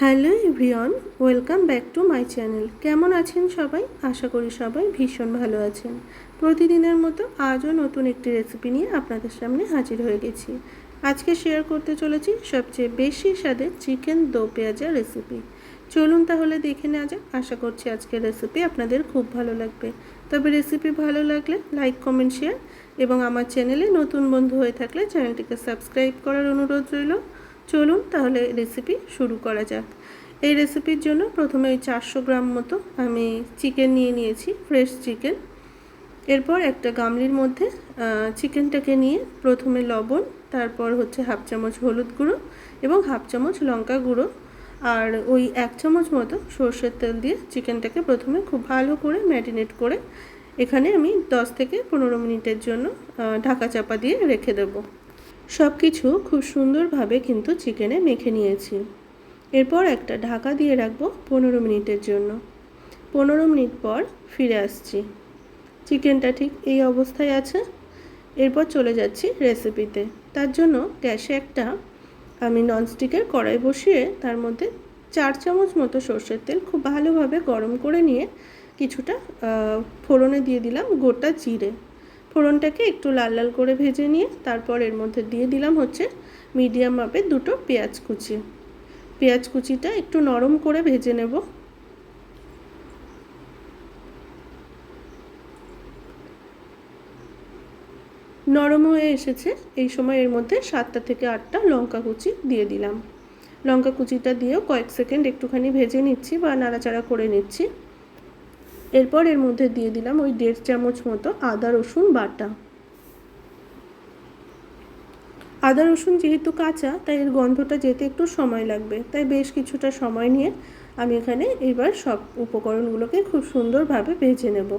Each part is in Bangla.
Hello everyone, welcome back to my channel. কেমন আছেন সবাই? আশা করি সবাই ভীষণ ভালো আছেন। প্রতিদিনের মতো আজও নতুন একটি রেসিপি নিয়ে আপনাদের সামনে হাজির হয়ে গেছি। আজকে শেয়ার করতে চলেছি সবচেয়ে বেশি স্বাদের চিকেন দো পেঁয়াজা রেসিপি চলুন তাহলে দেখে নেওয়া যাক। আশা করছি আজকের রেসিপি আপনাদের খুব ভালো লাগবে। তবে রেসিপি ভালো লাগলে লাইক কমেন্ট শেয়ার এবং আমার চ্যানেলে নতুন বন্ধু হয়ে থাকলে চ্যানেলটিকে সাবস্ক্রাইব করার অনুরোধ রইল। চলুন তাহলে রেসিপি শুরু করা যাক। এই রেসিপির জন্য প্রথমে ওই চারশো গ্রাম মতো আমি চিকেন নিয়ে নিয়েছি ফ্রেশ চিকেন এরপর একটা গামলির মধ্যে চিকেনটাকে নিয়ে প্রথমে লবণ, তারপর হচ্ছে হাফ চামচ হলুদ গুঁড়ো এবং হাফ চামচ লঙ্কা গুঁড়ো। আর ওই এক চামচ মতো সর্ষের তেল দিয়ে চিকেনটাকে প্রথমে খুব ভালো করে ম্যারিনেট করে এখানে আমি দশ থেকে পনেরো মিনিটের জন্য ঢাকা চাপা দিয়ে রেখে দেবো। সব কিছু খুব সুন্দরভাবে কিন্তু চিকেনে মেখে নিয়েছি। এরপর একটা ঢাকা দিয়ে রাখব পনেরো মিনিটের জন্য। পনেরো মিনিট পর ফিরে আসছি। চিকেনটা ঠিক এই অবস্থায় আছে। এরপর চলে যাচ্ছি রেসিপিতে। তার জন্য গ্যাসে একটা আমি ননস্টিকের কড়াই বসিয়ে তার মধ্যে চার চামচ মতো সর্ষের তেল খুব ভালোভাবে গরম করে নিয়ে কিছুটা ফোড়নে দিয়ে দিলাম গোটা জিরে। ফোড়নটাকে একটু লাল লাল করে ভেজে নিয়ে তারপর এর মধ্যে দিয়ে দিলাম হচ্ছে মিডিয়াম মাপের দুটো পেঁয়াজ কুচি। পেঁয়াজ কুচিটা একটু নরম করে ভেজে নেব। নরম হয়ে এসেছে। এই সময় এর মধ্যে সাতটা থেকে আটটা লঙ্কা কুচি দিয়ে দিলাম। লঙ্কা কুচিটা দিয়েও কয়েক সেকেন্ড একটুখানি ভেজে নিচ্ছি বা নাড়াচাড়া করে নিচ্ছি। এরপর এর মধ্যে দিয়ে দিলাম ওই দেড় চামচ মতো আদা, রসুন বাটা। আদা, রসুন যেহেতু কাঁচা, তাই এর গন্ধটা যেতে একটু সময় লাগবে। তাই বেশ কিছুটা সময় নিয়ে আমি এখানে এবার সব উপকরণগুলোকে খুব সুন্দরভাবে ভেজে নেব।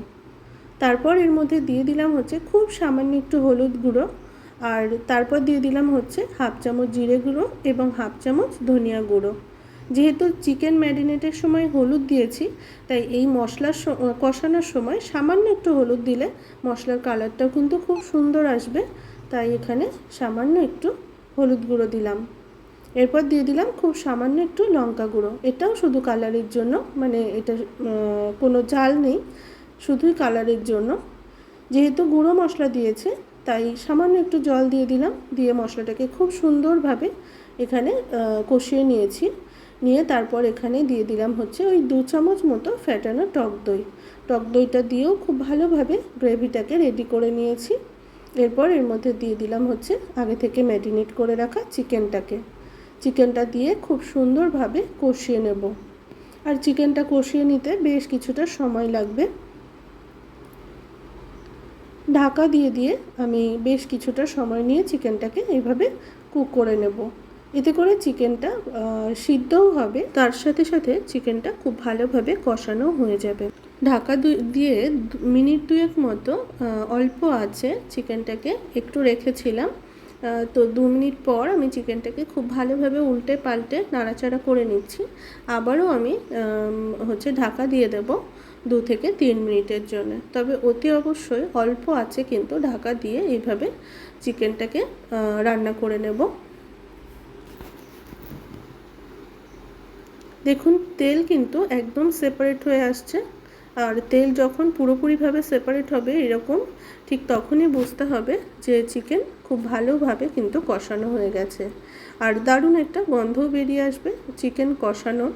তারপর এর মধ্যে দিয়ে দিলাম হচ্ছে খুব সামান্য একটু হলুদ গুঁড়ো, আর তারপর দিয়ে দিলাম হচ্ছে হাফ চামচ জিরে গুঁড়ো এবং হাফ চামচ ধনিয়া গুঁড়ো। যেহেতু চিকেন ম্যারিনেটের সময় হলুদ দিয়েছি, তাই এই মশলার কষানোর সময় সামান্য একটু হলুদ দিলে মশলার কালারটাও কিন্তু খুব সুন্দর আসবে। তাই এখানে সামান্য একটু হলুদ গুঁড়ো দিলাম। এরপর দিয়ে দিলাম খুব সামান্য একটু লঙ্কা গুঁড়ো। এটাও শুধু কালারের জন্য মানে এটা কোনো জাল নেই, শুধুই কালারের জন্য। যেহেতু গুঁড়ো মশলা দিয়েছে, তাই সামান্য একটু জল দিয়ে দিলাম, দিয়ে মশলাটাকে খুব সুন্দরভাবে এখানে কষিয়ে নিয়েছি। নিয়ে তারপর এখানে দিয়ে দিলাম হচ্ছে ওই দু চামচ মতো ফ্যাটানো টক দই। টক দইটা দিয়েও খুব ভালোভাবে গ্রেভিটাকে রেডি করে নিয়েছি। এরপর এর মধ্যে দিয়ে দিলাম হচ্ছে আগে থেকে ম্যারিনেট করে রাখা চিকেনটাকে চিকেনটা দিয়ে খুব সুন্দরভাবে কষিয়ে নেব। আর চিকেনটা কষিয়ে নিতে বেশ কিছুটা সময় লাগবে। ঢাকা দিয়ে দিয়ে আমি বেশ কিছুটা সময় নিয়ে চিকেনটাকে এইভাবে কুক করে নেব। এতে করে চিকেনটা সিদ্ধও হবে। তার সাথে সাথে চিকেনটা খুব ভালোভাবে কষানো হয়ে যাবে। ঢাকা দিয়ে মিনিট দুয়েক মতো অল্প আছে চিকেনটাকে একটু রেখেছিলাম। তো দু মিনিট পর আমি চিকেনটাকে খুব ভালোভাবে উল্টে পাল্টে নাড়াচাড়া করে নিচ্ছি। আবারও আমি হচ্ছে ঢাকা দিয়ে দেব দু থেকে তিন মিনিটের জন্য। তবে অতি অবশ্যই অল্প আছে কিন্তু ঢাকা দিয়ে এইভাবে চিকেনটাকে রান্না করে নেব। দেখুন, তেল কিন্তু একদম সেপারেট হয়ে আসছে। আর তেল যখন পুরোপুরিভাবে সেপারেট হবে, এরকম ঠিক তখনই বুঝতে হবে যে চিকেন খুব ভালোভাবে কিন্তু কষানো হয়ে গেছে। আর দারুণ একটা গন্ধও বেরিয়ে আসবে চিকেন কষানো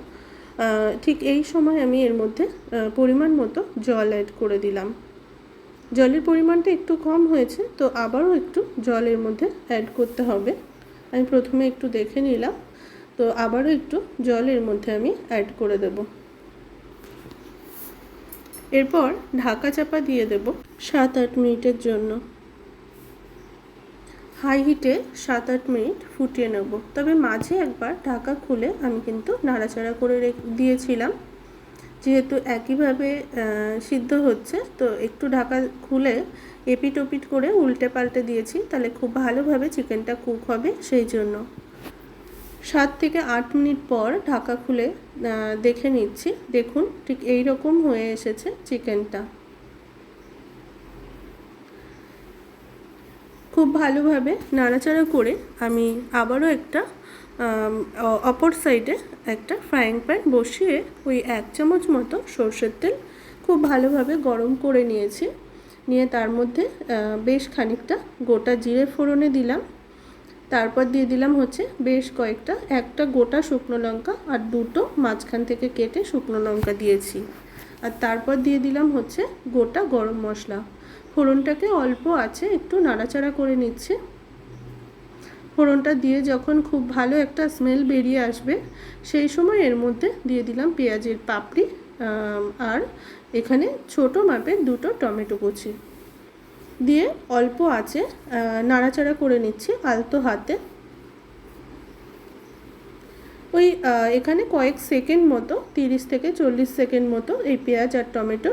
ঠিক এই সময় আমি এর মধ্যে পরিমাণ মতো জল অ্যাড করে দিলাম। জলের পরিমাণটা একটু কম হয়েছে, তো আবারও একটু জলের মধ্যে অ্যাড করতে হবে। আমি প্রথমে একটু দেখে নিলাম। তো আবারও একটু জলের মধ্যে আমি অ্যাড করে দেব। এরপর ঢাকা চাপা দিয়ে দেব সাত আট মিনিটের জন্য। হাই হিটে সাত আট মিনিট ফুটিয়ে নেব। তবে মাঝে একবার ঢাকা খুলে আমি কিন্তু নাড়াচাড়া করে দিয়েছিলাম। যেহেতু একইভাবে সিদ্ধ হচ্ছে, তো একটু ঢাকা খুলে এপিট ওপিট করে উল্টে পাল্টে দিয়েছি, তাহলে খুব ভালোভাবে চিকেনটা কুক হবে, সেই জন্য। সাত থেকে আট মিনিট পর ঢাকা খুলে দেখে নিচ্ছি। দেখুন, ঠিক এই রকম হয়ে এসেছে চিকেনটা। খুব ভালোভাবে নাড়াচাড়া করে আমি আবারও একটা অপর সাইডে একটা ফ্রাইং প্যান বসিয়ে ওই এক চামচ মতো সর্ষের তেল খুব ভালোভাবে গরম করে নিয়েছি। নিয়ে তার মধ্যে বেশ খানিকটা গোটা জিরে ফোড়নে দিলাম। তারপর দিয়ে দিলাম হচ্ছে বেশ কয়েকটা, একটা গোটা শুকনো লঙ্কা আর দুটো মাঝখান থেকে কেটে শুকনো লঙ্কা দিয়েছি। আর তারপর দিয়ে দিলাম হচ্ছে গোটা গরম মশলা। ফোড়নটাকে অল্প আছে, একটু নাড়াচাড়া করে নিচ্ছে। ফোড়নটা দিয়ে যখন খুব ভালো একটা স্মেল বেরিয়ে আসবে, সেই সময় এর মধ্যে দিয়ে দিলাম পেঁয়াজের পাপড়ি আর এখানে ছোট মাপের দুটো টমেটো কুচি। দিয়ে অল্প আছে নাড়াচাড়া করে নিচ্ছি আলতো হাতে। ওই এখানে কয়েক সেকেন্ড মতো তিরিশ থেকে চল্লিশ সেকেন্ড মতো এই পেঁয়াজ আর টমেটো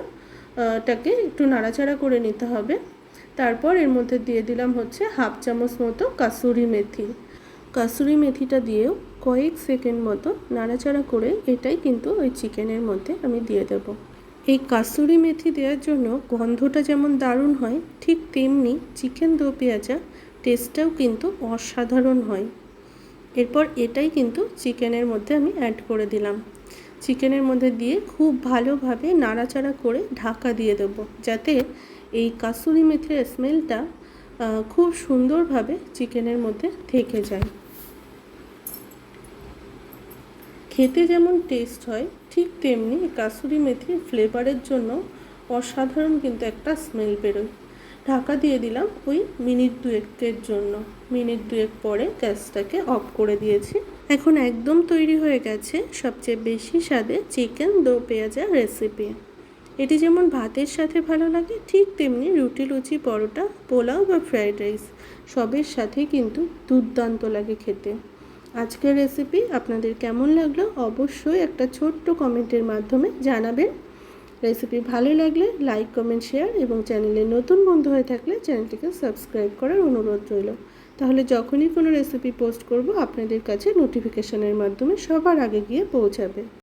আহ, টাকে একটু নাড়াচাড়া করে নিতে হবে। তারপর এর মধ্যে দিয়ে দিলাম হচ্ছে হাফ চামচ মতো কাসুরি মেথি। কাসুরি মেথিটা দিয়েও কয়েক সেকেন্ড মতো নাড়াচাড়া করে এটাই কিন্তু ওই চিকেনের মধ্যে আমি দিয়ে দেব। এই কাসুরি মেথি দেওয়ার জন্য গন্ধটা যেমন দারুণ হয়, ঠিক তেমনি চিকেন দো পেঁয়াজা টেস্টটাও কিন্তু অসাধারণ হয়। এরপর এটাই কিন্তু চিকেনের মধ্যে আমি অ্যাড করে দিলাম। চিকেনের মধ্যে দিয়ে খুব ভালোভাবে নাড়াচাড়া করে ঢাকা দিয়ে দেবো, যাতে এই কাসুরি মেথির স্মেলটা খুব সুন্দরভাবে চিকেনের মধ্যে থেকে যায়। খেতে যেমন টেস্ট হয়, ঠিক তেমনি কাসুরি মেথির ফ্লেভারের জন্য অসাধারণ কিন্তু একটা স্মেল বেরোয়। ঢাকা দিয়ে দিলাম ওই মিনিট দুয়েকের জন্য। মিনিট দুয়েক পরে গ্যাসটাকে অফ করে দিয়েছি। এখন একদম তৈরি হয়ে গেছে সবচেয়ে বেশি স্বাদে চিকেন দো পেঁয়াজা রেসিপি এটি যেমন ভাতের সাথে ভালো লাগে, ঠিক তেমনি রুটি, লুচি, পরোটা, পোলাও বা ফ্রাইড রাইস সবের সাথেই কিন্তু দুর্দান্ত লাগে খেতে। আজকের রেসিপি আপনাদের কেমন লাগল অবশ্যই একটা ছোট্ট কমেন্টের মাধ্যমে জানাবেন। রেসিপি ভালো লাগলে লাইক কমেন্ট শেয়ার এবং চ্যানেলে নতুন বন্ধু হয়ে থাকলে চ্যানেলটিকে সাবস্ক্রাইব করার অনুরোধ রইল। তাহলে যখনই কোনো রেসিপি পোস্ট করব, আপনাদের কাছে নোটিফিকেশনের মাধ্যমে সবার আগে গিয়ে পৌঁছাবে।